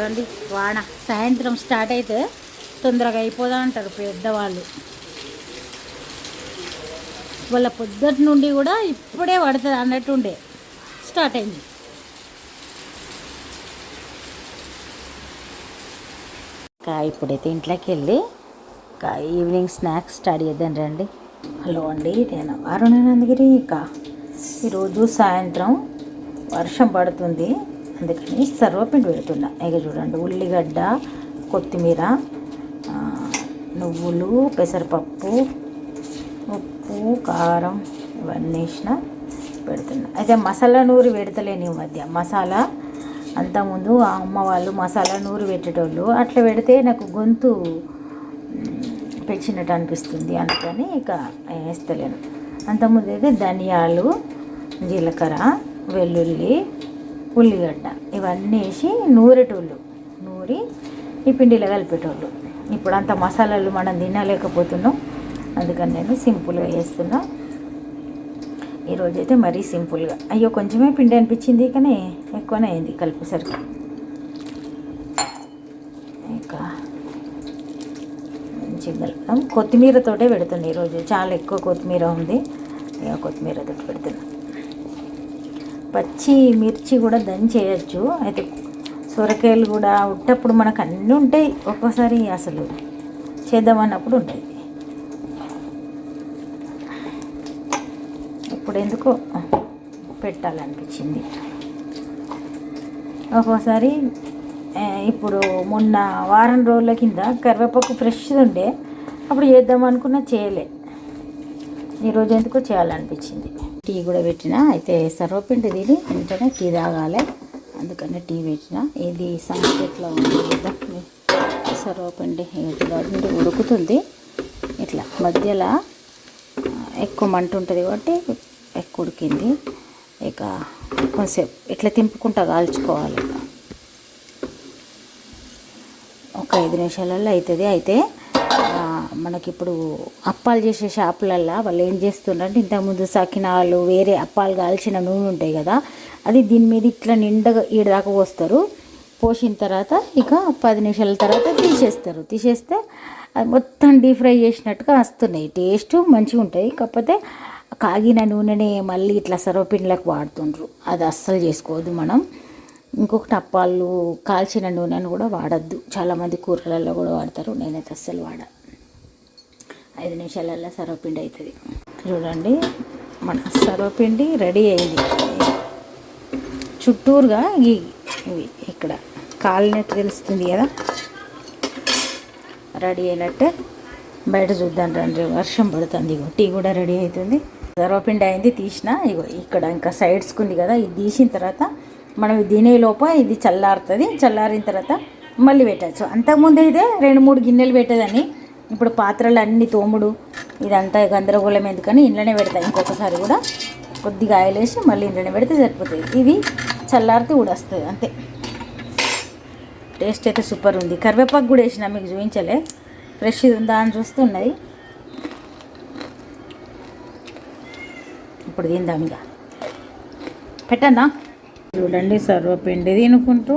చూడండి వాన సాయంత్రం స్టార్ట్ అయితే తొందరగా అయిపోదా అంటారు పెద్దవాళ్ళు. వాళ్ళ పొద్దుటి నుండి కూడా ఇప్పుడే పడుతుంది అన్నట్టుండే స్టార్ట్ అయింది. ఇంకా ఇప్పుడైతే ఇంట్లోకి వెళ్ళి ఇంకా ఈవినింగ్ స్నాక్స్ స్టార్ట్ చేద్దాం రండి. హలో అండి నేను అరుణానందగిరి ఇక ఈరోజు సాయంత్రం వర్షం పడుతుంది. అందుకని సర్వపిండి పెడుతున్నా. ఇక చూడండి ఉల్లిగడ్డ కొత్తిమీర నువ్వులు పెసరపప్పు ఉప్పు కారం ఇవన్నీ వేసిన పెడుతున్నా. అయితే మసాలా నూరి పెడతలేను ఈ మధ్య. మసాలా అంతకుముందు ఆ అమ్మ వాళ్ళు మసాలా నూరి పెట్టేటోళ్ళు. అట్లా పెడితే నాకు గొంతు పెంచినట్టు అనిపిస్తుంది అందుకని ఇక వేస్తలేను. అంతకుముందు అయితే ధనియాలు జీలకర్ర వెల్లుల్లి ఉల్లిగడ్డ ఇవన్నీ వేసి నూరేటోళ్ళు నూరి ఈ పిండిలో కలిపేటోళ్ళు. ఇప్పుడు అంత మసాలాలు మనం తినలేకపోతున్నాం. అందుకని నేను సింపుల్గా చేస్తున్నా. ఈరోజైతే మరీ సింపుల్గా. అయ్యో కొంచెమే పిండి అనిపించింది కానీ ఎక్కువనే అయింది కలిపేసరికి ఇంకా మంచిగా కలుపుతాం కొత్తిమీరతోటే పెడుతుంది ఈరోజు చాలా ఎక్కువ కొత్తిమీర ఉంది. కొత్తిమీర కొత్తిమీరతో పెడుతున్నాను పచ్చి మిర్చి కూడా దంచేయచ్చు అయితే సొరకాయలు కూడా ఉట్టప్పుడు మనకు అన్నీ ఉంటాయి. ఒక్కోసారి అసలు చేద్దామన్నప్పుడు ఉంటాయి. ఇప్పుడు ఎందుకో పెట్టాలనిపించింది. ఒక్కోసారి ఇప్పుడు మొన్న వారం రోజుల కింద కరివేపాకు ఫ్రెష్ ఉండే అప్పుడు చేద్దాం అనుకున్నా చేయలే ఈరోజు ఎందుకో చేయాలనిపించింది. టీ కూడా పెట్టిన. అయితే సర్వపిండి తిని వెంటనే టీ తాగాలి. అందుకనే టీ పెట్టిన. ఇది సంస్కృతిలో ఉంది కదా సర్వపిండి చూడండి ఉడుకుతుంది. ఇట్లా మధ్యలో ఎక్కువ మంట ఉంటుంది కాబట్టి ఎక్కువ ఉడికింది. ఇక కొంచెంసేపు ఇట్లా తింపుకుంటా కాల్చుకోవాలి. ఒక ఐదు నిమిషాలలో అవుతుంది అయితే మనకిప్పుడు అప్పాలు చేసే షాపులల్లో వాళ్ళు ఏం చేస్తున్నారంటే ఇంతకుముందు సకినాలు వేరే అప్పాలు కాల్చిన నూనె ఉంటాయి కదా అది దీని మీద ఇట్లా నిండగా ఈడదాకా పోస్తారు. పోసిన తర్వాత ఇక పది నిమిషాల తర్వాత తీసేస్తారు. తీసేస్తే అది మొత్తం డీప్ ఫ్రై చేసినట్టుగా వస్తున్నాయి. టేస్ట్ మంచిగా ఉంటాయి. కాకపోతే కాగిన నూనెని మళ్ళీ ఇట్లా సర్వపిండిలకు వాడుతుండ్రు. అది అస్సలు చేసుకోవద్దు మనం. ఇంకొకటి అప్పాలు కాల్చిన నూనెను కూడా వాడద్దు. చాలామంది కూరలలో కూడా వాడతారు. నేనైతే అస్సలు వాడ ఐదు నిమిషాలల్లో సర్వపిండి అవుతుంది చూడండి మన సర్వపిండి రెడీ అయింది. చుట్టూరుగా ఈ ఇవి ఇక్కడ కాలినట్టు తెలుస్తుంది కదా? రెడీ అయినట్టే బయట చూద్దాం రండి వర్షం పడుతుంది ఇగో టీ కూడా రెడీ అవుతుంది. సర్వపిండి అయింది తీసిన ఇగో ఇక్కడ ఇంకా సైడ్స్కి ఉంది కదా ఇది తీసిన తర్వాత మనం ఇది తినే లోప ఇది చల్లారుతుంది చల్లారిన తర్వాత మళ్ళీ పెట్టచ్చు. అంతకుముందు అయితే రెండు మూడు గిన్నెలు పెట్టేదని ఇప్పుడు పాత్రలు అన్ని తోముడు ఇదంతా గందరగోళం ఎందుకని ఇంట్లోనే పెడతా. ఇంకొకసారి కూడా కొద్దిగా ఆయిల్ వేసి మళ్ళీ ఇంట్లోనే పెడితే సరిపోతుంది. ఇది చల్లారితే కూడా వస్తుంది అంతే. టేస్ట్ అయితే సూపర్ ఉంది. కరివేపాకు కూడా వేసిన మీకు చూపించలే. ఫ్రెష్ ఉందా అని చూస్తున్నది ఇప్పుడు తిందాం ఇక. పెట్టన్నా? చూడండి సర్వపిండి తినుకుంటూ.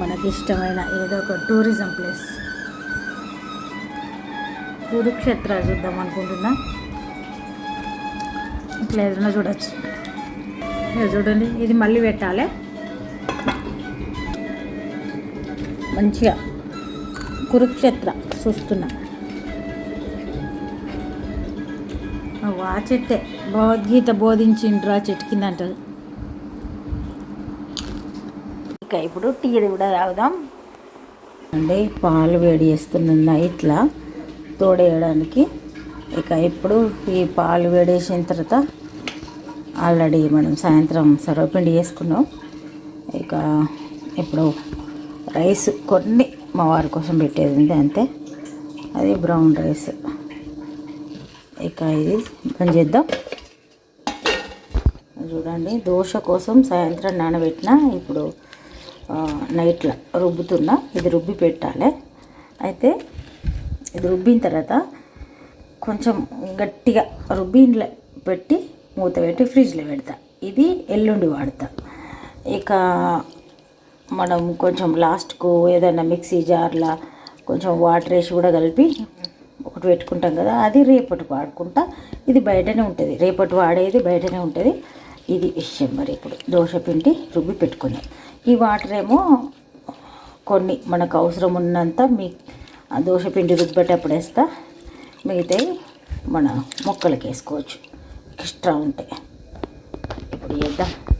మనకి ఇష్టమైన ఏదో ఒక టూరిజం ప్లేస్ కురుక్షేత్ర చూద్దాం అనుకుంటున్నా. ఇట్లా ఏదైనా చూడొచ్చు. చూడండి ఇది మళ్ళీ పెట్టాలి. మంచిగా కురుక్షేత్ర చూస్తున్నా. ఆ చెట్టే భగవద్గీత బోధించిండ్రు ఆ చెట్టు కింద అంటారు. ఇంకా ఇప్పుడు టీ కూడా తాగుదాం. అండి పాలు వేడి చేస్తున్నాయి ఇట్లా తోడేయడానికి. ఇక ఇప్పుడు ఈ పాలు వేడేసిన తర్వాత ఆల్రెడీ మనం సాయంత్రం సర్వపిండి చేసుకున్నాం ఇక ఇప్పుడు రైస్ కొన్ని మా వారి కోసం పెట్టేది ఉంది అంతే. అది బ్రౌన్ రైస్. ఇక ఇది పని చేద్దాం. చూడండి దోశ కోసం సాయంత్రం నానబెట్టిన ఇప్పుడు నైట్లో రుబ్బుతున్నా ఇది రుబ్బి పెట్టాలి. అయితే ఇది రుబ్బిన తర్వాత కొంచెం గట్టిగా రుబ్బి ఇంట్లో పెట్టి మూత పెట్టి ఫ్రిడ్జ్లో పెడతా. ఇది ఎల్లుండి వాడతా. ఇక మనం కొంచెం లాస్ట్కు ఏదైనా మిక్సీ జార్లా కొంచెం వాటర్ వేసి కూడా కలిపి ఒకటి పెట్టుకుంటాం కదా అది రేపటి వాడుకుంటా. ఇది బయటనే ఉంటుంది. రేపటి వాడేది బయటనే ఉంటుంది. ఇది విషయం మరి ఇప్పుడు దోశ పిండి రుబ్బి పెట్టుకుందాం ఈ వాటర్ ఏమో కొన్ని మనకు అవసరం ఉన్నంత మీ దోశ పిండి రుబ్బేటప్పుడు వేస్తా. మిగతాయి మన మొక్కలకి వేసుకోవచ్చు. ఎక్స్ట్రా ఉంటాయి ఇప్పుడు చేద్దాం.